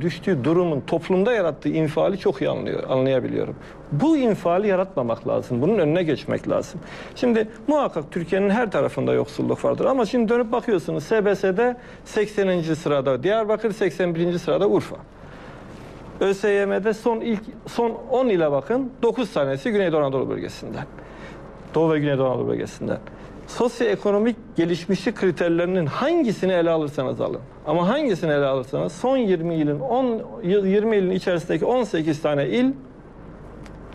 düştüğü durumun toplumda yarattığı infiali çok iyi anlıyor, anlayabiliyorum. Bu infiali yaratmamak lazım. Bunun önüne geçmek lazım. Şimdi muhakkak Türkiye'nin her tarafında yoksulluk vardır ama şimdi dönüp bakıyorsunuz SBS'de 80. sırada Diyarbakır 81. sırada Urfa. ÖSYM'de son ilk son 10 ile bakın 9 tanesi Güneydoğu Anadolu bölgesinden. Doğu ve Güneydoğu Anadolu bölgesinden. Sosyoekonomik gelişmişlik kriterlerinin hangisini ele alırsanız alın. Ama hangisini ele alırsanız son 20 yılın 10 yıl 20 yılın içerisindeki 18 tane il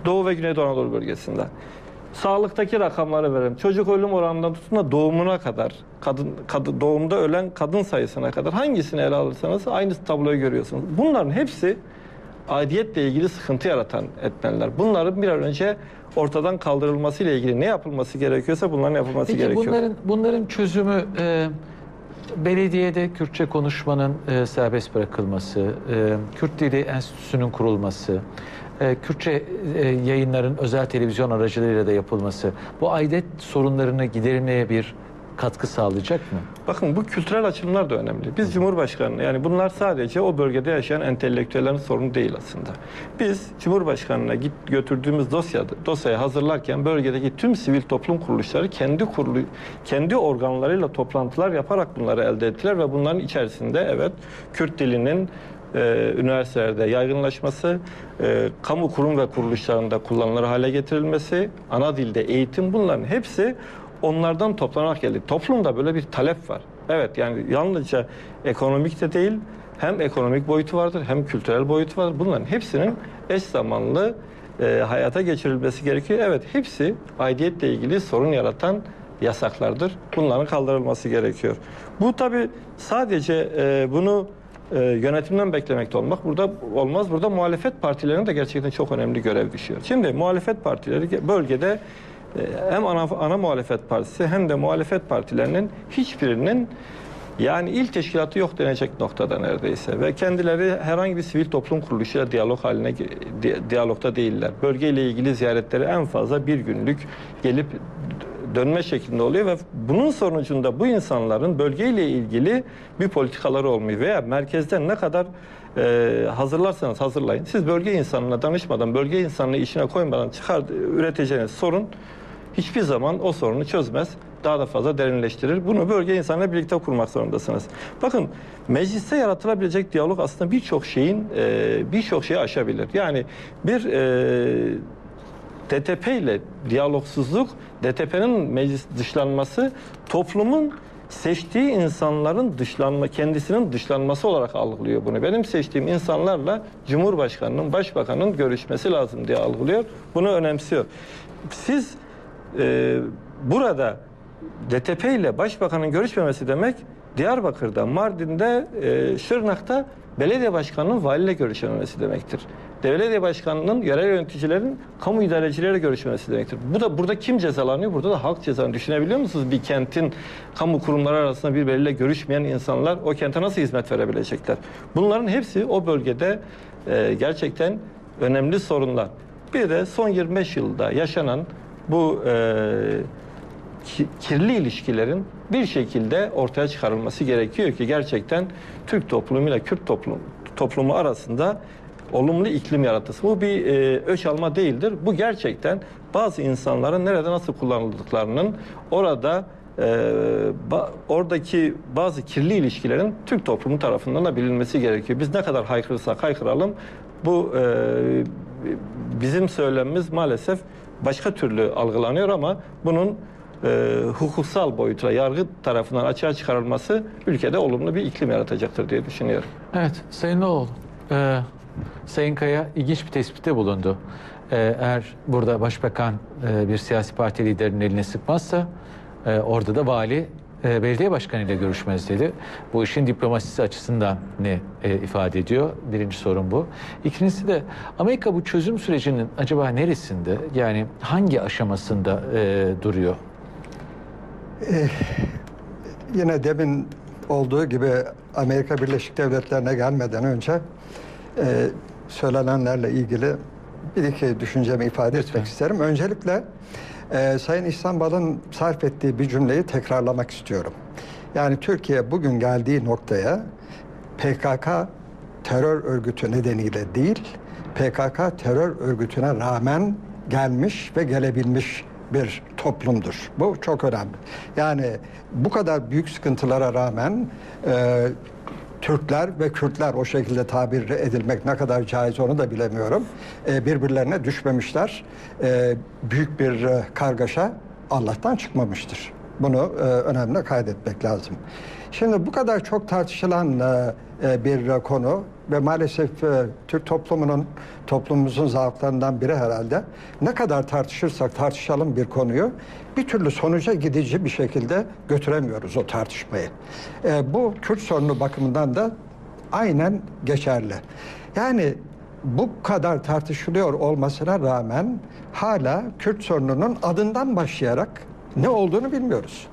Doğu ve Güneydoğu Anadolu bölgesinden. Sağlıktaki rakamları verelim. Çocuk ölüm oranından tutun da doğumuna kadar, kadın, kadın doğumda ölen kadın sayısına kadar hangisini ele alırsanız aynı tabloyu görüyorsunuz. Bunların hepsi aidiyetle ilgili sıkıntı yaratan etmenler. Bunların bir an önce ortadan kaldırılması ile ilgili ne yapılması gerekiyorsa bunların yapılması Peki gerekiyor. bunların bunların çözümü e, belediyede Kürtçe konuşmanın e, serbest bırakılması, e, Kürt Dili Enstitüsü'nün kurulması, e, Kürtçe e, yayınların özel televizyon aracılığıyla da yapılması bu aidet sorunlarını gidermeye bir katkı sağlayacak mı? Bakın bu kültürel açılımlar da önemli. Biz Cumhurbaşkanı yani bunlar sadece o bölgede yaşayan entelektüellerin sorunu değil aslında. Biz Cumhurbaşkanı'na git götürdüğümüz dosya dosyayı hazırlarken bölgedeki tüm sivil toplum kuruluşları kendi kurulu kendi organlarıyla toplantılar yaparak bunları elde ettiler ve bunların içerisinde evet Kürt dilinin e, üniversitelerde yaygınlaşması, e, kamu kurum ve kuruluşlarında kullanılır hale getirilmesi, ana dilde eğitim bunların hepsi onlardan toplanarak geldi. Toplumda böyle bir talep var. Evet yani yalnızca ekonomik de değil hem ekonomik boyutu vardır hem kültürel boyutu vardır. Bunların hepsinin eş zamanlı e, hayata geçirilmesi gerekiyor. Evet hepsi aidiyetle ilgili sorun yaratan yasaklardır. Bunların kaldırılması gerekiyor. Bu tabi sadece e, bunu e, yönetimden beklemekte olmak burada olmaz. Burada muhalefet partilerine de gerçekten çok önemli görev düşüyor. Şimdi muhalefet partileri bölgede hem ana, ana muhalefet partisi hem de muhalefet partilerinin hiçbirinin yani il teşkilatı yok denecek noktada neredeyse ve kendileri herhangi bir sivil toplum kuruluşuyla diyalog haline di- diyalogda değiller. Bölgeyle ilgili ziyaretleri en fazla bir günlük gelip dönme şeklinde oluyor ve bunun sonucunda bu insanların bölgeyle ilgili bir politikaları olmuyor veya merkezden ne kadar e, hazırlarsanız hazırlayın. Siz bölge insanına danışmadan, bölge insanını işine koymadan çıkar üreteceğiniz sorun hiçbir zaman o sorunu çözmez. Daha da fazla derinleştirir. Bunu bölge insanıyla birlikte kurmak zorundasınız. Bakın mecliste yaratılabilecek diyalog aslında birçok şeyin e, birçok şeyi aşabilir. Yani bir e, DTP ile diyalogsuzluk, DTP'nin meclis dışlanması toplumun seçtiği insanların dışlanma, kendisinin dışlanması olarak algılıyor bunu. Benim seçtiğim insanlarla Cumhurbaşkanının, Başbakanın görüşmesi lazım diye algılıyor. Bunu önemsiyor. Siz e, burada DTP ile Başbakanın görüşmemesi demek Diyarbakır'da, Mardin'de, e, Şırnak'ta belediye başkanının valiyle görüşememesi demektir. Belediye başkanının yerel yöneticilerin kamu idarecileriyle görüşmemesi demektir. Bu da burada kim cezalanıyor? Burada da halk cezalanıyor. Düşünebiliyor musunuz? Bir kentin kamu kurumları arasında birbiriyle görüşmeyen insanlar o kente nasıl hizmet verebilecekler? Bunların hepsi o bölgede e, gerçekten önemli sorunlar. Bir de son 25 yılda yaşanan bu e, ki- kirli ilişkilerin bir şekilde ortaya çıkarılması gerekiyor ki gerçekten Türk toplumuyla Kürt toplum, toplumu arasında olumlu iklim yaratılsın. Bu bir e, öç alma değildir. Bu gerçekten bazı insanların nerede nasıl kullanıldıklarının orada e, ba- oradaki bazı kirli ilişkilerin Türk toplumu tarafından da bilinmesi gerekiyor. Biz ne kadar haykırırsak haykıralım bu e, bizim söylemimiz maalesef başka türlü algılanıyor ama bunun e, hukuksal boyutla yargı tarafından açığa çıkarılması ülkede olumlu bir iklim yaratacaktır diye düşünüyorum. Evet, Sayın Oğul, e, Sayın Kaya ilginç bir tespitte bulundu. E, eğer burada başbakan e, bir siyasi parti liderinin eline sıkmazsa e, orada da vali e, belediye başkanıyla görüşmez dedi. Bu işin diplomasisi açısından ne e, ifade ediyor? Birinci sorun bu. İkincisi de Amerika bu çözüm sürecinin acaba neresinde? Yani hangi aşamasında e, duruyor? Yine demin olduğu gibi Amerika Birleşik Devletleri'ne gelmeden önce e, söylenenlerle ilgili bir iki düşüncemi ifade Lütfen. etmek isterim. Öncelikle e, Sayın İhsan sarf ettiği bir cümleyi tekrarlamak istiyorum. Yani Türkiye bugün geldiği noktaya PKK terör örgütü nedeniyle değil, PKK terör örgütüne rağmen gelmiş ve gelebilmiş bir toplumdur. Bu çok önemli. Yani bu kadar büyük sıkıntılara rağmen e, Türkler ve Kürtler o şekilde tabir edilmek ne kadar caiz onu da bilemiyorum. E, birbirlerine düşmemişler. E, büyük bir e, kargaşa Allah'tan çıkmamıştır. Bunu e, önemli kaydetmek lazım. Şimdi bu kadar çok tartışılan e, e, bir e, konu ve maalesef e, Türk toplumunun toplumumuzun zaaflarından biri herhalde. Ne kadar tartışırsak tartışalım bir konuyu bir türlü sonuca gidici bir şekilde götüremiyoruz o tartışmayı. E, bu Kürt sorunu bakımından da aynen geçerli. Yani bu kadar tartışılıyor olmasına rağmen hala Kürt sorununun adından başlayarak ne olduğunu bilmiyoruz.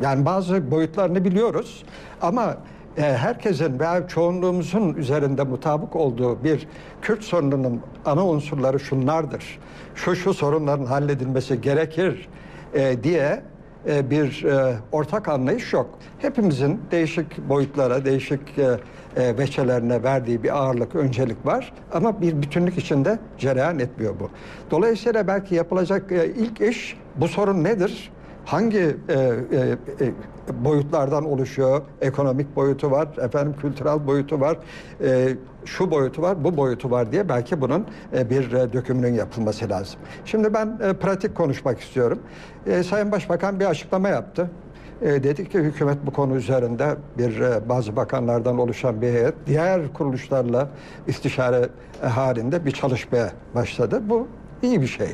Yani bazı boyutlarını biliyoruz ama herkesin veya çoğunluğumuzun üzerinde mutabık olduğu bir Kürt sorununun ana unsurları şunlardır. Şu şu sorunların halledilmesi gerekir e, diye e, bir e, ortak anlayış yok. Hepimizin değişik boyutlara, değişik veçelerine verdiği bir ağırlık, öncelik var ama bir bütünlük içinde cereyan etmiyor bu. Dolayısıyla belki yapılacak ilk iş bu sorun nedir? Hangi e, e, e, boyutlardan oluşuyor? Ekonomik boyutu var, efendim kültürel boyutu var, e, şu boyutu var, bu boyutu var diye belki bunun e, bir e, dökümünün yapılması lazım. Şimdi ben e, pratik konuşmak istiyorum. E, Sayın Başbakan bir açıklama yaptı. E, dedik ki hükümet bu konu üzerinde bir e, bazı bakanlardan oluşan bir heyet diğer kuruluşlarla istişare e, halinde bir çalışmaya başladı. Bu iyi bir şey.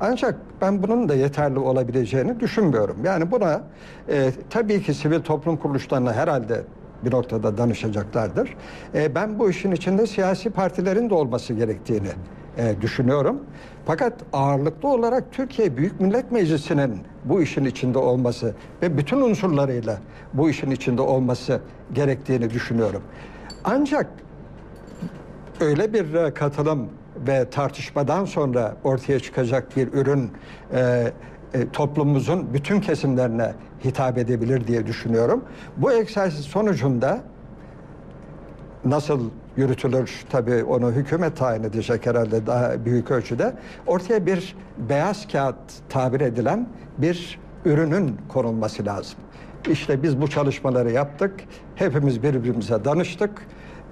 Ancak ben bunun da yeterli olabileceğini düşünmüyorum. Yani buna e, tabii ki sivil toplum kuruluşlarına herhalde bir noktada danışacaklardır. E, ben bu işin içinde siyasi partilerin de olması gerektiğini e, düşünüyorum. Fakat ağırlıklı olarak Türkiye Büyük Millet Meclisi'nin bu işin içinde olması ve bütün unsurlarıyla bu işin içinde olması gerektiğini düşünüyorum. Ancak öyle bir e, katılım ve tartışmadan sonra ortaya çıkacak bir ürün e, e, toplumumuzun bütün kesimlerine hitap edebilir diye düşünüyorum. Bu egzersiz sonucunda nasıl yürütülür tabii onu hükümet tayin edecek herhalde daha büyük ölçüde. Ortaya bir beyaz kağıt tabir edilen bir ürünün konulması lazım. İşte biz bu çalışmaları yaptık. Hepimiz birbirimize danıştık.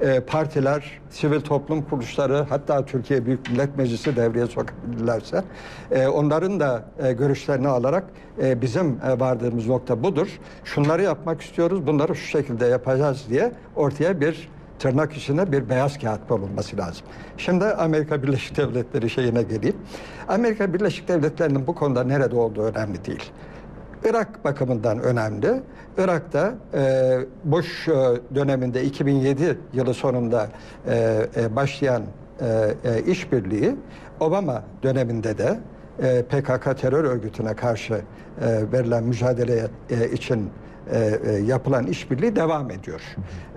E, partiler, sivil toplum kuruluşları hatta Türkiye Büyük Millet Meclisi devreye sokabilirlerse e, onların da e, görüşlerini alarak bizim vardığımız nokta budur. Şunları yapmak istiyoruz, bunları şu şekilde yapacağız diye ortaya bir tırnak içinde bir beyaz kağıt konulması lazım. Şimdi Amerika Birleşik Devletleri şeyine geleyim. Amerika Birleşik Devletleri'nin bu konuda nerede olduğu önemli değil. Irak bakımından önemli. Irak'ta e, Bush e, döneminde 2007 yılı sonunda e, e, başlayan e, e, işbirliği Obama döneminde de e, PKK terör örgütüne karşı e, verilen mücadele e, için e, e, yapılan işbirliği devam ediyor.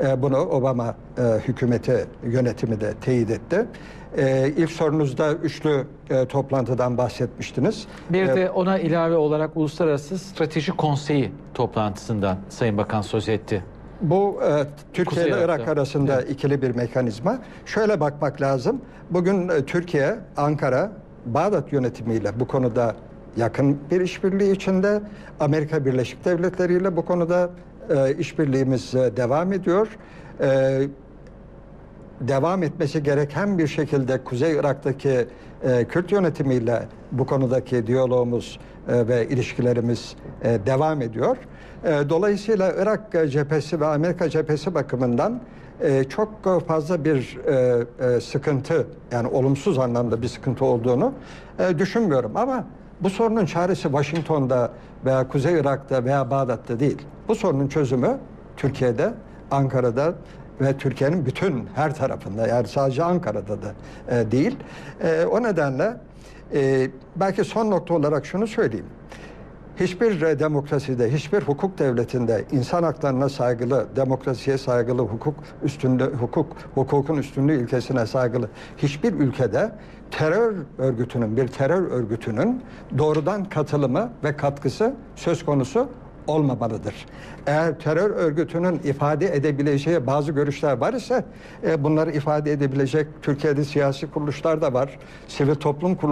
E, bunu Obama e, hükümeti yönetimi de teyit etti. E, ilk sorunuzda üçlü e, toplantıdan bahsetmiştiniz. Bir de ona ilave olarak Uluslararası Strateji Konseyi toplantısından Sayın Bakan söz etti. Bu e, Türkiye ile Irak arasında ikili bir mekanizma. Şöyle bakmak lazım. Bugün e, Türkiye, Ankara, Bağdat yönetimiyle bu konuda yakın bir işbirliği içinde. Amerika Birleşik Devletleri ile bu konuda e, işbirliğimiz e, devam ediyor. E, devam etmesi gereken bir şekilde Kuzey Irak'taki e, Kürt yönetimiyle bu konudaki diyalogumuz e, ve ilişkilerimiz e, devam ediyor. E, dolayısıyla Irak cephesi ve Amerika cephesi bakımından e, çok fazla bir e, e, sıkıntı yani olumsuz anlamda bir sıkıntı olduğunu e, düşünmüyorum ama bu sorunun çaresi Washington'da veya Kuzey Irak'ta veya Bağdat'ta değil. Bu sorunun çözümü Türkiye'de, Ankara'da ve Türkiye'nin bütün her tarafında yani sadece Ankara'da da e, değil. E, o nedenle e, belki son nokta olarak şunu söyleyeyim. Hiçbir demokraside, hiçbir hukuk devletinde insan haklarına saygılı, demokrasiye saygılı, hukuk üstünlüğü, hukuk, hukukun üstünlüğü ilkesine saygılı hiçbir ülkede terör örgütünün, bir terör örgütünün doğrudan katılımı ve katkısı söz konusu olmamalıdır. Eğer terör örgütünün ifade edebileceği bazı görüşler var ise e, bunları ifade edebilecek Türkiye'de siyasi kuruluşlar da var, sivil toplum kuruluşları